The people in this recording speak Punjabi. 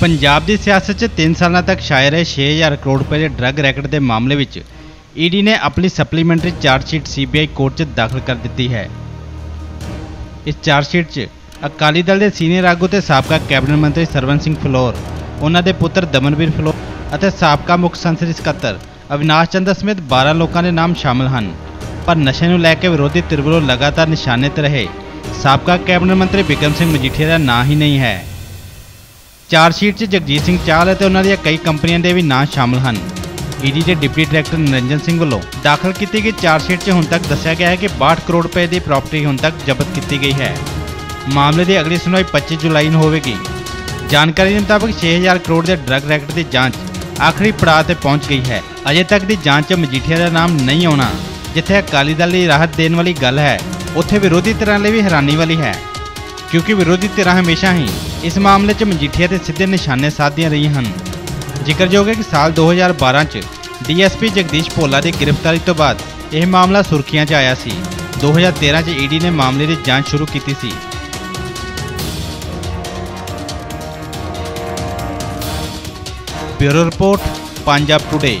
ਪੰਜਾਬ ਦੀ ਸਿਆਸਤ 'ਚ 3 ਸਾਲਾਂ ਤੱਕ ਸ਼ਾਇਰ ਹੈ 6000 ਕਰੋੜ ਰੁਪਏ ਦੇ ਡਰੱਗ ਰੈਕਟ ਦੇ ਮਾਮਲੇ ਵਿੱਚ ਈਡੀ ਨੇ ਆਪਣੀ supplementary charge sheet CBI court 'ਚ ਦਾਖਲ ਕਰ ਦਿੱਤੀ ਹੈ। ਇਸ ਚਾਰਜ ਸ਼ੀਟ 'ਚ ਅਕਾਲੀ ਦਲ ਦੇ ਸੀਨੀਅਰ ਆਗੂ ਤੇ ਸਾਬਕਾ ਕੈਬਨਿਟ ਮੰਤਰੀ ਸਰਵਨ ਸਿੰਘ ਫਲੋਰ, ਉਹਨਾਂ ਦੇ ਪੁੱਤਰ ਦਮਨਵੀਰ ਫਲੋਰ ਅਤੇ ਸਾਬਕਾ ਮੁੱਖ ਸੰਸਦੀ ਸਕੱਤਰ ਅਵਿਨਾਸ਼ ਚੰਦਰ ਸਮੇਤ 12 ਲੋਕਾਂ ਦੇ ਨਾਮ ਸ਼ਾਮਲ ਹਨ। ਪਰ ਨਸ਼ੇ ਨੂੰ ਲੈ ਕੇ ਵਿਰੋਧੀ ਧਿਰ ਵੱਲੋਂ ਲਗਾਤਾਰ ਨਿਸ਼ਾਨੇ ਤੇ ਰਹੇ। ਸਾਬਕਾ ਕੈਬਨਿਟ ਮੰਤਰੀ ਬਿਕਰਮ ਸਿੰਘ ਮਜੀਠੀਆ ਦਾ ਨਾਂ ਹੀ ਨਹੀਂ ਹੈ। ਚਾਰਜ ਸ਼ੀਟ 'ਚ ਜਗਜੀਤ ਸਿੰਘ ਚਾਹਲ ਅਤੇ ਉਹਨਾਂ ਦੀਆਂ ਕਈ ਕੰਪਨੀਆਂ ਦੇ ਵੀ ਨਾਂ ਸ਼ਾਮਲ ਹਨ। ਈਡੀ ਦੇ ਡਿਪਟੀ ਡਾਇਰੈਕਟਰ ਨਿਰੰਜਨ ਸਿੰਘ ਵੱਲੋਂ ਦਾਖਲ ਕੀਤੀ ਗਈ ਚਾਰਜ ਸ਼ੀਟ 'ਚ ਹੁਣ ਤੱਕ ਦੱਸਿਆ ਗਿਆ ਹੈ ਕਿ 62 ਕਰੋੜ ਰੁਪਏ ਦੀ ਪ੍ਰਾਪਰਟੀ ਹੁਣ ਤੱਕ ਜ਼ਬਤ ਕੀਤੀ ਗਈ ਹੈ। ਮਾਮਲੇ ਦੀ ਅਗਲੀ ਸੁਣਵਾਈ 25 ਜੁਲਾਈ ਨੂੰ ਹੋਵੇਗੀ। ਜਾਣਕਾਰੀ ਦੇ ਮੁਤਾਬਕ 6000 ਕਰੋੜ ਦੇ ਡਰੱਗ ਰੈਕਟ ਦੀ ਜਾਂਚ ਆਖਰੀ ਪੜਾਅ ਤੇ ਪਹੁੰਚ ਗਈ ਹੈ। ਅਜੇ ਤੱਕ ਦੀ ਜਾਂਚ 'ਚ ਮਜੀਠੀਆ ਦਾ ਨਾਮ ਨਹੀਂ ਆਉਣਾ, ਜਿੱਥੇ ਅਕਾਲੀ ਦਲ ਲਈ ਰਾਹਤ ਦੇਣ ਵਾਲੀ ਗੱਲ ਹੈ, ਉੱਥੇ ਵਿਰੋਧੀ ਧਿਰਾਂ ਲਈ ਵੀ ਹੈਰਾਨੀ ਵਾਲੀ ਹੈ, ਕਿਉਂਕਿ ਵਿਰੋਧੀ ਧਿਰਾਂ ਹਮੇਸ਼ਾ ਹੀ ਇਸ ਮਾਮਲੇ 'ਚ ਮਜੀਠੀਆ ਦੇ ਸਿੱਧੇ ਨਿਸ਼ਾਨੇ ਸਾਧਦੀਆਂ ਰਹੀਆਂ ਹਨ। ਜ਼ਿਕਰਯੋਗ ਹੈ ਕਿ ਸਾਲ 2012 'ਚ ਡੀਐਸਪੀ ਜਗਦੀਸ਼ ਭੋਲਾ ਦੀ ਗ੍ਰਿਫਤਾਰੀ ਤੋਂ ਬਾਅਦ ਇਹ ਮਾਮਲਾ ਸੁਰਖੀਆਂ 'ਚ ਆਇਆ ਸੀ। 2013 'ਚ ਈਡੀ ਨੇ ਮਾਮਲੇ ਦੀ ਜਾਂਚ ਸ਼ੁਰੂ ਕੀਤੀ ਸੀ। Bureau report, Punjab today.